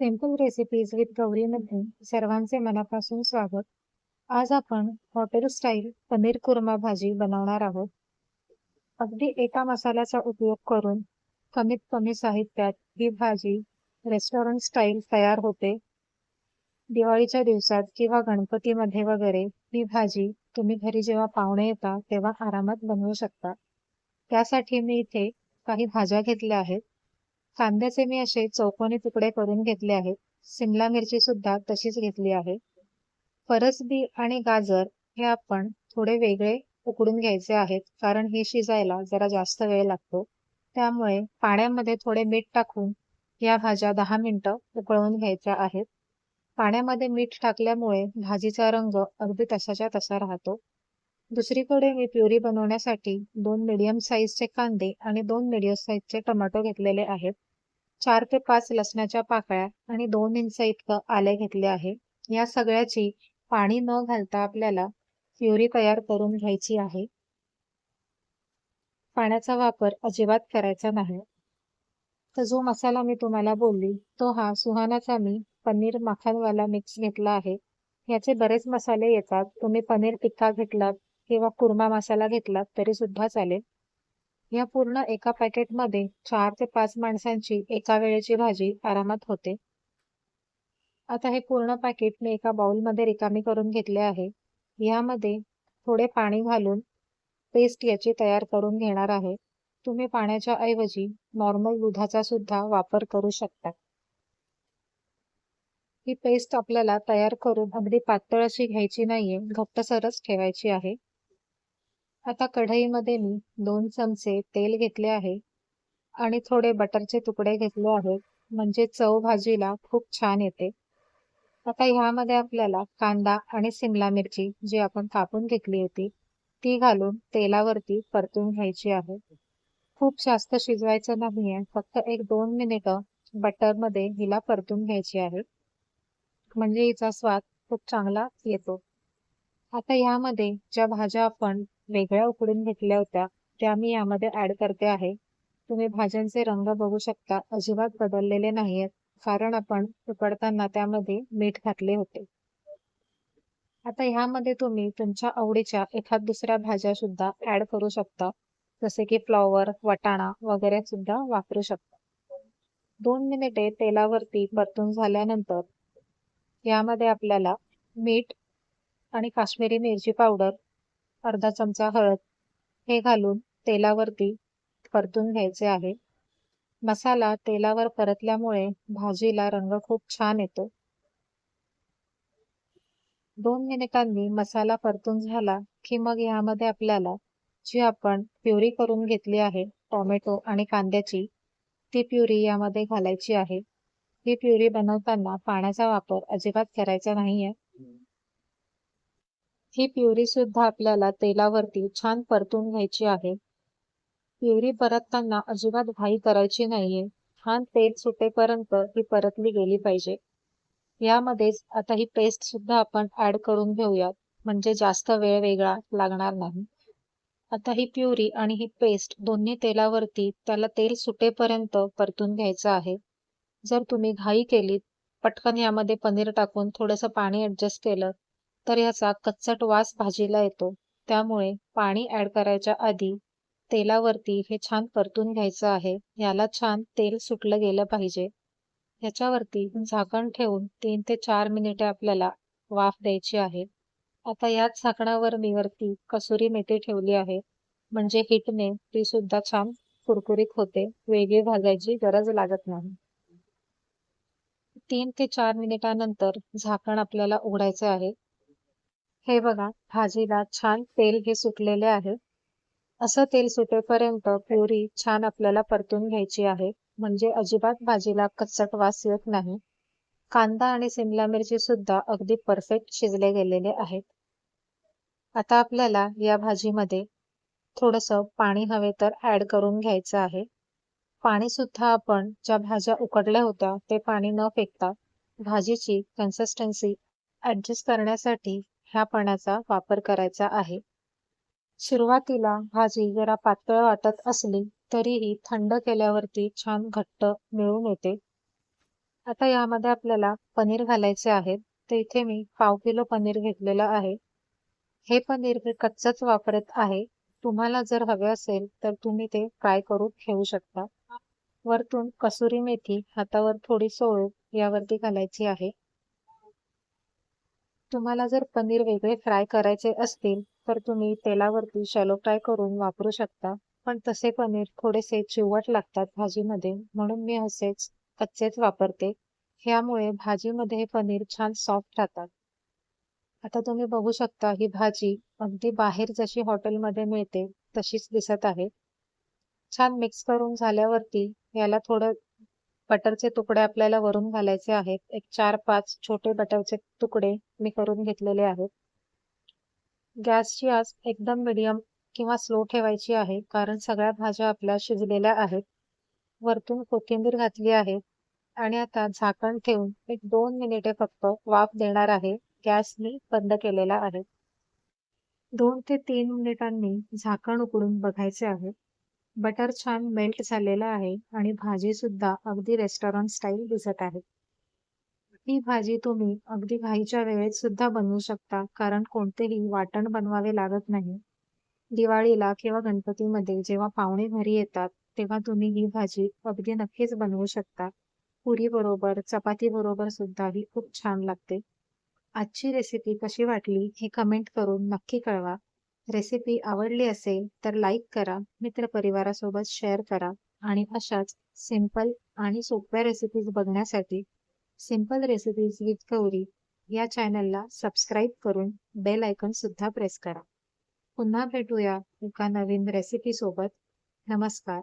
Simple recipes with गौरीमध्ये सर्वांचे मनापासून स्वागत. आज आपण हॉटेल स्टाईल पनीर कुर्मा भाजी बनवणार आहोत. अगदी एका मसाल्याचा उपयोग करून कमीत कमी साहित्यात ही भाजी रेस्टॉरंट स्टाईल तयार होते. दिवाळीच्या दिवसात किंवा गणपतीमध्ये वगैरे ही भाजी तुम्ही घरी जेव्हा पाहुणे येता तेव्हा आरामात बनवू शकता. त्यासाठी मी इथे काही भाज्या घेतल्या आहेत. कांद्याचे मी असे चौकोनी तुकडे करून घेतले आहेत. सिमला मिरची सुद्धा तशीच घेतली आहे. फरसबी आणि गाजर हे आपण थोडे वेगळे उकडून घ्यायचे आहेत कारण हे शिजायला जरा जास्त वेळ लागतो. त्यामुळे पाण्यामध्ये थोडे मीठ टाकून या भाज्या दहा मिनिटं उकळवून घ्यायच्या आहेत. पाण्यामध्ये मीठ टाकल्यामुळे भाजीचा रंग अगदी तसाच्या तसा राहतो. दुसरीकडे मी प्युरी बनवण्यासाठी दोन मिडियम साईजचे कांदे आणि दोन मिडियम साईजचे टोमॅटो घेतलेले आहेत. चार ते पाच लसणाच्या पाकळ्या आणि दोन इंच इतकं आले घेतले आहे. या सगळ्याची पाणी न घालता आपल्याला प्युरी तयार करून घ्यायची आहे. पाण्याचा वापर अजिबात करायचा नाही. तर जो मसाला मी तुम्हाला बोलली तो हा सुहानाचा मी पनीर माखनवाला मिक्स घेतला आहे. याचे बरेच मसाले येतात. तुम्ही पनीर टिक्का घेतलात किंवा कुर्मा मसाला घेतलात तरी सुद्धा चालेल. या पूर्ण एका पॅकेटमध्ये चार ते पाच माणसांची एका वेळेची भाजी आरामात होते. आता हे पूर्ण पॅकेट मी एका बाउलमध्ये रिकामी करून घेतले आहे. यामध्ये थोडे पाणी घालून पेस्ट याची तयार करून घेणार आहे. तुम्ही पाण्याच्या ऐवजी नॉर्मल दुधाचा सुद्धा वापर करू शकता. ही पेस्ट आपल्याला तयार करून अगदी पातळ अशी घ्यायची नाहीये घट्टसरच ठेवायची आहे. आता कढईमध्ये मी दोन चमचे तेल घेतले आहे आणि थोडे बटरचे तुकडे घेतले आहेत म्हणजे चव भाजीला खूप छान येते. आता ह्यामध्ये आपल्याला कांदा आणि सिमला मिरची जी आपण कापून घेतली होती ती घालून तेलावरती परतून घ्यायची आहे. खूप जास्त शिजवायचं नाहीये फक्त एक दोन मिनिटं बटरमध्ये हिला परतून घ्यायची आहे. म्हणजे हिचा स्वाद खूप चांगला येतो. आता यामध्ये ज्या भाज्या आपण वेगळ्या उकडून घेतल्या होत्या त्या मी यामध्ये ऍड करते आहे. तुम्ही भाज्यांचे रंग बघू शकता अजिबात बदललेले नाहीयेत कारण आपण उकडताना त्यामध्ये मीठ घातले होते. आता ह्यामध्ये तुम्ही तुमच्या आवडीच्या एखाद दुसऱ्या भाज्या सुद्धा ऍड करू शकता जसे की फ्लॉवर वटाणा वगैरे सुद्धा वापरू शकता. दोन मिनिटे तेलावरती परतून झाल्यानंतर यामध्ये आपल्याला मीठ आणि काश्मीरी मिरची पावडर अर्धा चमचा हळद हे घालून तेलावरती परतून घ्यायचे आहे. मसाला तेलावर परतल्यामुळे भाजीला रंग खूप छान येतो. दोन मिनिटांनी मसाला परतून झाला की मग यामध्ये आपल्याला जी आपण प्युरी करून घेतली आहे टोमॅटो आणि कांद्याची ती प्युरी यामध्ये घालायची आहे. ही प्युरी बनवताना पाण्याचा वापर अजिबात करायचा नाहीये. ही प्युरी सुद्धा आपल्याला तेलावरती छान परतून घ्यायची आहे. प्युरी परतताना अजिबात घाई करायची नाहीये. छान तेल सुटेपर्यंत ही परतली गेली पाहिजे. यामध्येच आता ही पेस्ट सुद्धा आपण ऍड करून घेऊयात. म्हणजे जास्त वेळ वेगळा लागणार नाही. आता ही प्युरी आणि ही पेस्ट दोन्ही तेलावरती त्याला तेल सुटेपर्यंत परतून घ्यायचं आहे. जर तुम्ही घाई केलीत पटकन यामध्ये पनीर टाकून थोडंसं पाणी ऍडजस्ट केलं तर याचा कच्चट वास भाजीला येतो. त्यामुळे पाणी ऍड करायच्या आधी तेलावरती हे छान परतून घ्यायचं आहे. याला छान तेल सुटलं गेलं पाहिजे. याच्यावरती झाकण ठेवून तीन ते चार मिनिटे आपल्याला वाफ द्यायची आहे. आता याच झाकणावर मी वरती कसुरी मेथी ठेवली आहे. म्हणजे हिटने ती सुद्धा छान कुरकुरीत होते. वेगळी भाजायची गरज लागत नाही. तीन ते चार मिनिटानंतर झाकण आपल्याला उघडायचं आहे. हे बघा भाजीला छान तेल हे सुटलेले आहे. असं तेल सुटेपर्यंत पुरी छान आपल्याला परतून घ्यायची आहे. म्हणजे अजिबात भाजीला कच्चट वास येत नाही. कांदा आणि सिमला मिरची सुद्धा अगदी परफेक्ट शिजले गेलेले आहेत. आता आपल्याला या भाजीमध्ये थोडस पाणी हवे तर ऍड करून घ्यायचं आहे. पाणी सुद्धा आपण ज्या भाज्या उकडल्या होत्या ते पाणी न फेकता भाजीची कन्सिस्टन्सी ऍडजस्ट करण्यासाठी ह्या पाण्याचा वापर करायचा आहे. सुरुवातीला भाजी जरा पातळ वाटत असली तरीही थंड केल्यावरती छान घट्ट मिळून येते. आता यामध्ये आपल्याला पनीर घालायचे आहेत तर इथे मी पाव किलो पनीर घेतलेलं आहे. हे पनीर मी कच्चच वापरत आहे. तुम्हाला जर हवे असेल तर तुम्ही ते फ्राय करून घेऊ शकता. वरतून कसुरी मेथी हातावर थोडी सोळ यावरती घालायची आहे. तुम्हाला जर पनीर वेगळे फ्राय करायचे असतील तर तुम्ही तेलावरती शॅलो फ्राय करून वापरू शकता. पण तसे पनीर थोडेसे चिवट लागतात भाजीमध्ये म्हणून मी असेच कच्चेच वापरते. ह्यामुळे भाजीमध्ये हे पनीर छान सॉफ्ट राहतात. आता तुम्ही बघू शकता ही भाजी अगदी बाहेर जशी हॉटेलमध्ये मिळते तशीच दिसत आहे. छान मिक्स करून झाल्यावरती याला थोडं बटरचे तुकडे आपल्याला वरून घालायचे आहेत. एक चार पाच छोटे बटरचे तुकडे मी करून घेतलेले आहेत. गॅसची आज एकदम मिडियम किंवा स्लो ठेवायची आहे कारण सगळ्या भाज्या आपल्या शिजलेल्या आहेत. वरतून कोथिंबीर घातली आहे आणि आता झाकण ठेवून एक दोन मिनिटे फक्त वाफ देणार आहे. गॅस मी बंद केलेला आहे. दोन ते तीन मिनिटांनी झाकण उकडून बघायचे आहे. बटर छान मेल्ट झालेलं आहे आणि भाजी सुद्धा अगदी रेस्टॉरंट स्टाईल दिसत आहे. ही भाजी तुम्ही अगदी घाईच्या वेळेत सुद्धा बनवू शकता कारण कोणतेही वाटण बनवावे लागत नाही. दिवाळीला किंवा गणपतीमध्ये जेव्हा पाहुणे घरी येतात तेव्हा तुम्ही ही भाजी अगदी नक्कीच बनवू शकता. पुरी बरोबर चपाती बरोबर सुद्धा ही खूप छान लागते. आजची रेसिपी कशी वाटली हे कमेंट करून नक्की कळवा. रेसिपी आवडली असेल तर लाईक करा मित्रपरिवारासोबत शेअर करा आणि अशाच सिंपल आणि सोप्या रेसिपीज बघण्यासाठी सिंपल रेसिपीज विथ गौरी या चॅनलला सबस्क्राईब करून बेल आयकॉन सुद्धा प्रेस करा. पुन्हा भेटूया एका नवीन रेसिपीसोबत नमस्कार.